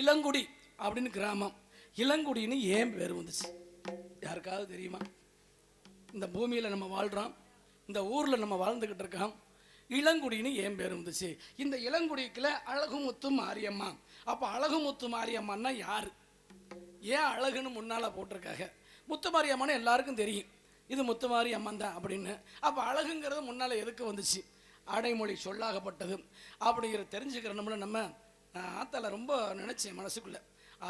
இளங்குடி அப்படின்னு கிராமம். இளங்குடின்னு ஏன் பேர் வந்துச்சு? யாருக்காவது தெரியுமா? இந்த பூமியில் நம்ம வாழ்கிறோம் இந்த ஊரில் நம்ம வாழ்ந்துக்கிட்டு இருக்கோம் இளங்குடின்னு ஏன் பேர் வந்துச்சு? இந்த இளங்குடிக்குள்ள அழகுமுத்து மாரியம்மா. அப்போ அழகுமுத்து மாரியம்மான்னா யார்? ஏன் அழகுன்னு முன்னால் போட்டிருக்காங்க? முத்து மாரியம்மன்னு எல்லாருக்கும் தெரியும். இது முத்து மாரியம்மன் தான் அப்படின்னு. அப்போ அழகுங்கிறது முன்னால் எதுக்கு வந்துச்சு? அடைமொழி சொல்லாகப்பட்டது. அப்படிங்கிறத தெரிஞ்சுக்கிறோம்ல நம்ம நான் ஆத்தால ரொம்ப நினச்சேன் மனசுக்குள்ளே.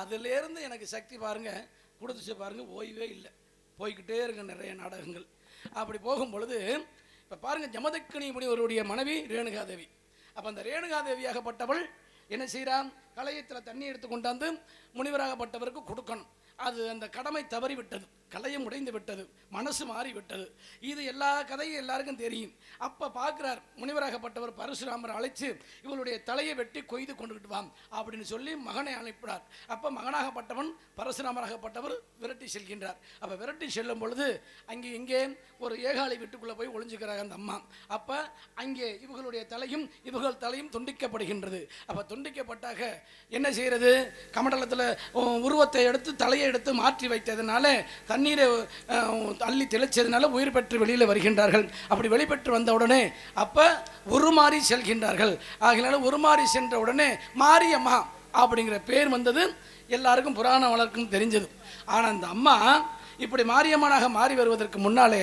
அதுலேருந்து எனக்கு சக்தி பாருங்கள் கொடுத்துச்சு பாருங்கள் ஓய்வே இல்லை. போய்கிட்டே இருக்க நிறைய நாடகங்கள். அப்படி போகும் பொழுது இப்போ பாருங்கள் ஜமதக்கணி முனிவருடைய மனைவி ரேணுகாதேவி. அப்போ அந்த ரேணுகாதேவியாகப்பட்டவள் என்ன செய்கிறான் கலையத்தில் தண்ணி எடுத்து கொண்டாந்து முனிவராகப்பட்டவருக்கு கொடுக்கணும். அது அந்த கடமை தவறிவிட்டது. கலையம் உடைந்து விட்டது மனசு மாறி விட்டது இது எல்லா கதையும் எல்லாருக்கும் தெரியும். அப்போ பார்க்குறார் முனிவராகப்பட்டவர் பரசுராமர் அழைச்சு இவளுடைய தலையை வெட்டி கொய்து கொண்டுகிட்டு வாம் அப்படின்னு சொல்லி மகனை அனுப்பினார். அப்போ மகனாகப்பட்டவன் பரசுராமராகப்பட்டவர் விரட்டி செல்கின்றார். அப்போ விரட்டி செல்லும் பொழுது அங்கே இங்கே ஒரு ஏகாலி வீட்டுக்குள்ளே போய் ஒளிஞ்சுக்கிறாங்க அந்த அம்மா. அப்போ அங்கே இவர்களுடைய தலையும் இவர்கள் தலையும் துண்டிக்கப்படுகின்றது. அப்போ துண்டிக்கப்பட்டாக என்ன செய்கிறது கமண்டலத்தில் உருவத்தை எடுத்து தலையை எடுத்து மாற்றி வைத்ததுனால தண்ணீரை அள்ளி தெளிச்சதுனால உயிர் பெற்று வெளியில் வருகின்றார்கள். அப்படி வெளிப்பெற்று வந்த உடனே அப்போ உருமாறி செல்கின்றார்கள். ஆகையினால உருமாறி சென்ற உடனே மாரியம்மா அப்படிங்கிற பேர் வந்தது. எல்லாருக்கும் புராண வழக்கம் தெரிஞ்சது. ஆனால் அந்த அம்மா இப்படி மாரியம்மனாக மாறி வருவதற்கு முன்னாலே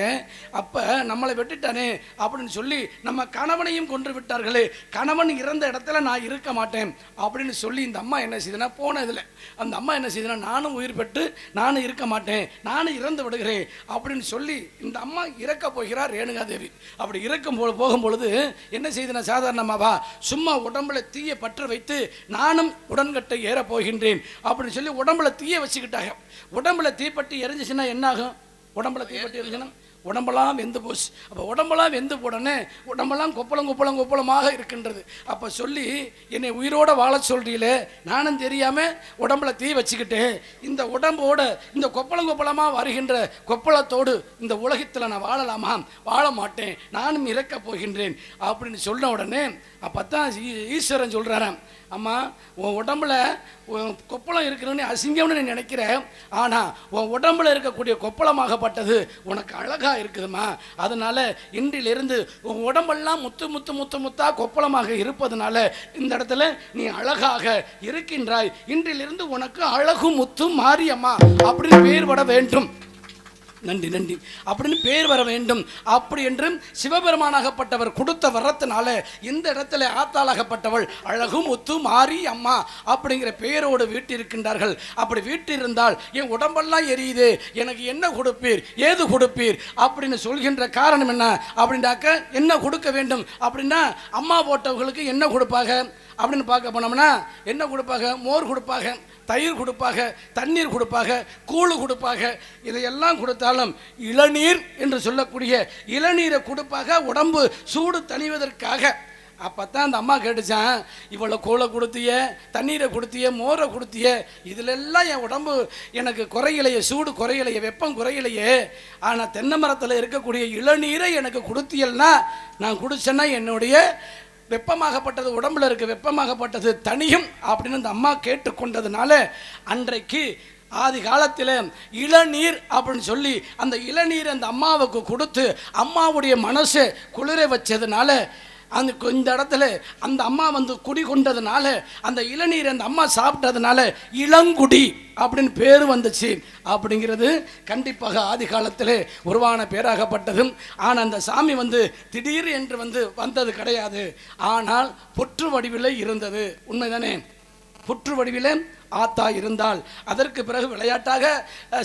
அப்போ நம்மளை வெட்டிட்டானே அப்படின்னு சொல்லி நம்ம கணவனையும் கொன்று விட்டார்களே கணவன் இறந்த இடத்துல நான் இருக்க மாட்டேன் அப்படின்னு சொல்லி இந்த அம்மா என்ன செய்தேன்னா போனதில் அந்த அம்மா என்ன செய்தனா நானும் உயிர் பெற்று நானும் இருக்க மாட்டேன் நானும் இறந்து விடுகிறேன் அப்படின்னு சொல்லி இந்த அம்மா இறக்க போகிறார் ரேணுகாதேவி. அப்படி இறக்கும் போ போகும் பொழுது என்ன செய்தன சாதாரணமாவா சும்மா உடம்புல தீயை பற்ற வைத்து நானும் உடன்கட்டை ஏற போகின்றேன் அப்படின்னு சொல்லி உடம்புல தீயை வச்சுக்கிட்டாங்க. உடம்புல தீப்பட்டு எரிஞ்சிச்சுன்னா என்ன ஆகும் உடம்புல தீப்பட்டு எரிஞ்சுன்னா உடம்பெல்லாம் வெந்து போச்சு. அப்போ உடம்பெல்லாம் வெந்து போடனே உடம்பெல்லாம் கொப்பளம் கொப்பளம் கொப்பளமாக இருக்கின்றது. அப்போ சொல்லி என்னை உயிரோட வாழ சொல்றீங்களே நானும் தெரியாமல் உடம்புல தீ வச்சுக்கிட்டேன் இந்த உடம்போட இந்த கொப்பளம் கொப்பளமாக வருகின்ற கொப்பளத்தோடு இந்த உலகத்தில் நான் வாழலாமா? வாழ மாட்டேன் நானும் இறக்க போகின்றேன். அப்படின்னு சொன்ன உடனே அப்போ தான் ஈஸ்வரன் சொல்கிறாராம் அம்மா உன் உடம்புல கொப்பளம் இருக்குன்னு அசிங்கம்னு நினைக்கிறேன் நினைக்கிற. ஆனால் உன் உடம்புல இருக்கக்கூடிய கொப்பளமாகப்பட்டது உனக்கு அழகாக இருக்குதுமா? அதனால இன்றிலிருந்து உன் உடம்பெல்லாம் முத்து முத்து முத்து முத்தா கொப்பளமாக இருப்பதனால இந்த இடத்துல நீ அழகாக இருக்கின்றாய். இன்றிலிருந்து உனக்கு அழகு முத்து மாரியம்மா அப்படின்னு பேர் பட வேண்டும். நன்றி நன்றி. அப்படின்னு பேர் வர வேண்டும். அப்படி என்றும் சிவபெருமானாகப்பட்டவர் கொடுத்த வரத்தினால இந்த இடத்துல ஆத்தாளாகப்பட்டவள் அழகும் ஒத்து மாறி அம்மா அப்படிங்கிற பெயரோடு வீட்டிருக்கின்றார்கள். அப்படி வீட்டிருந்தால் என் உடம்பெல்லாம் எரியுது. எனக்கு என்ன கொடுப்பீர்? ஏது கொடுப்பீர்? அப்படின்னு சொல்கின்ற காரணம் என்ன? அப்படின்னாக்க என்ன கொடுக்க வேண்டும்? அப்படின்னா அம்மா போட்டவர்களுக்கு என்ன கொடுப்பாங்க அப்படின்னு பார்க்க போனோம்னா என்ன கொடுப்பாங்க? மோர் கொடுப்பாங்க தயிர் கொடுப்பாக தண்ணீர் கொடுப்பாக கூழு கொடுப்பாக இதையெல்லாம் கொடுத்தாலும் இளநீர் என்று சொல்லக்கூடிய இளநீரை கொடுப்பாக உடம்பு சூடு தணிவதற்காக. அப்போ தான் அந்த அம்மா கேட்டுச்சான் இவ்வளோ கூழை கொடுத்திய தண்ணீரை கொடுத்திய மோரை கொடுத்திய இதிலெல்லாம் என் உடம்பு எனக்கு குறையிலையே சூடு குறையிலையே வெப்பம் குறையிலையே. ஆனால் தென்னை மரத்தில் இருக்கக்கூடிய இளநீரை எனக்கு கொடுத்தியல்னா நான் குடிச்சேன்னா என்னுடைய வெப்பமாகப்பட்டது உடம்புல இருக்க வெப்பமாகப்பட்டது தனியும் அப்படின்னு அந்த அம்மா கேட்டுக்கொண்டதுனால அன்றைக்கு ஆதி காலத்தில் இளநீர் அப்படின்னு சொல்லி அந்த இளநீர் அந்த அம்மாவுக்கு கொடுத்து அம்மாவுடைய மனசை குளிர வச்சதுனால அந்த இந்த இடத்துல அந்த அம்மா வந்து குடி கொண்டதுனால அந்த இளநீர் அந்த அம்மா சாப்பிட்டதுனால இளங்குடி அப்படின்னு பேர் வந்துச்சு. அப்படிங்கிறது கண்டிப்பாக ஆதி காலத்தில் உருவான பேராகப்பட்டதும் ஆனால் அந்த சாமி வந்து திடீர் என்று வந்து வந்தது கிடையாது. ஆனால் புற்று வடிவில் இருந்தது. உண்மைதானே? புற்று வடிவில் ஆத்தா இருந்தால் அதற்கு பிறகு விளையாட்டாக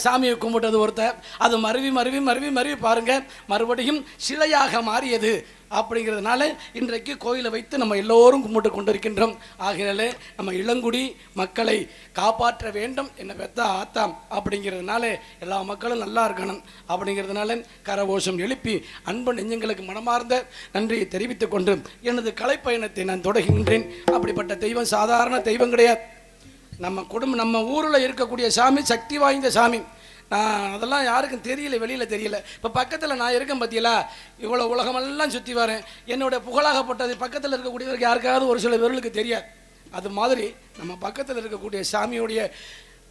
சாமியை கும்பிட்டது ஒருத்தர். அது மருவி மருவி மருவி மருவி பாருங்க. மறுபடியும் சிலையாக மாறியது அப்படிங்கிறதுனால இன்றைக்கு கோயிலை வைத்து நம்ம எல்லோரும் கும்பிட்டு கொண்டிருக்கின்றோம். ஆகையாலே நம்ம இளங்குடி மக்களை காப்பாற்ற வேண்டும் என்னை பெத்த ஆத்தா அப்படிங்கிறதுனால எல்லா மக்களும் நல்லா இருக்கணும். அப்படிங்கிறதுனால கரகோஷம் எழுப்பி அன்பு நெஞ்சங்களுக்கு மனமார்ந்த நன்றியை தெரிவித்துக் கொண்டு எனது கலைப்பயணத்தை நான் தொடங்குகின்றேன் அப்படிப்பட்ட தெய்வம் சாதாரண தெய்வம் கிடையாது. நம்ம குடும்பம் நம்ம ஊரில் இருக்கக்கூடிய சாமி சக்தி வாய்ந்த சாமி. நான் அதெல்லாம் யாருக்கும் தெரியல வெளியில் தெரியல. இப்போ பக்கத்தில் நான் இருக்கேன் பார்த்தீங்களா இவ்வளோ உலகமெல்லாம் சுற்றி வரேன். என்னுடைய புகழாகப்பட்டது பக்கத்தில் இருக்கக்கூடியவருக்கு யாருக்காவது ஒரு சில பேர்களுக்கு தெரியாது. அது மாதிரி நம்ம பக்கத்தில் இருக்கக்கூடிய சாமியுடைய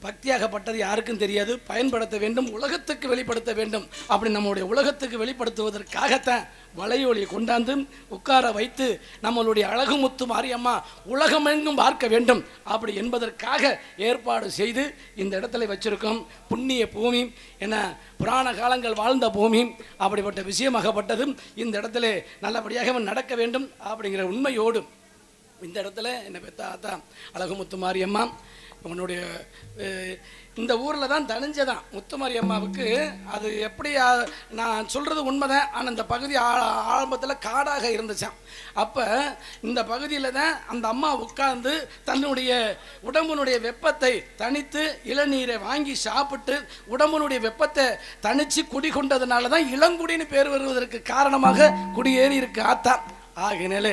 பக்தியாகப்பட்டது யாருக்கும் தெரியாது. பயன்படுத்த வேண்டும் உலகத்துக்கு வெளிப்படுத்த வேண்டும். அப்படி நம்முடைய உலகத்துக்கு வெளிப்படுத்துவதற்காகத்தான் வலையொலியை கொண்டாந்து உட்கார வைத்து நம்மளுடைய அழகுமுத்து மாரியம்மா உலகமெங்கும் பார்க்க வேண்டும். அப்படி என்பதற்காக ஏற்பாடு செய்து இந்த இடத்துல வச்சிருக்கோம் புண்ணிய பூமி என புராண காலங்கள் வாழ்ந்த பூமி அப்படிப்பட்ட விஷயமாகப்பட்டதும் இந்த இடத்துல நல்லபடியாக நடக்க வேண்டும் அப்படிங்கிற உண்மையோடு இந்த இடத்துல என்னை பெத்த ஆத்தா அழகுமுத்து மாரியம்மா உன்னுடைய இந்த ஊரில் தான் தனிஞ்சதான். முத்துமாரி அம்மாவுக்கு அது எப்படி நான் சொல்கிறது உண்மைதான். ஆனால் இந்த பகுதி ஆ- ஆரம்பத்தில் காடாக இருந்துச்சான் அப்போ இந்த பகுதியில் தான் அந்த அம்மா உட்கார்ந்து தன்னுடைய உடம்புனுடைய வெப்பத்தை தனித்து இளநீரை வாங்கி சாப்பிட்டு உடம்புனுடைய வெப்பத்தை தணித்து குடிகொண்டதுனால தான் இளங்குடின்னு பேர் வருவதற்கு காரணமாக குடியேறி இருக்கு ஆத்தா. ஆகினாலே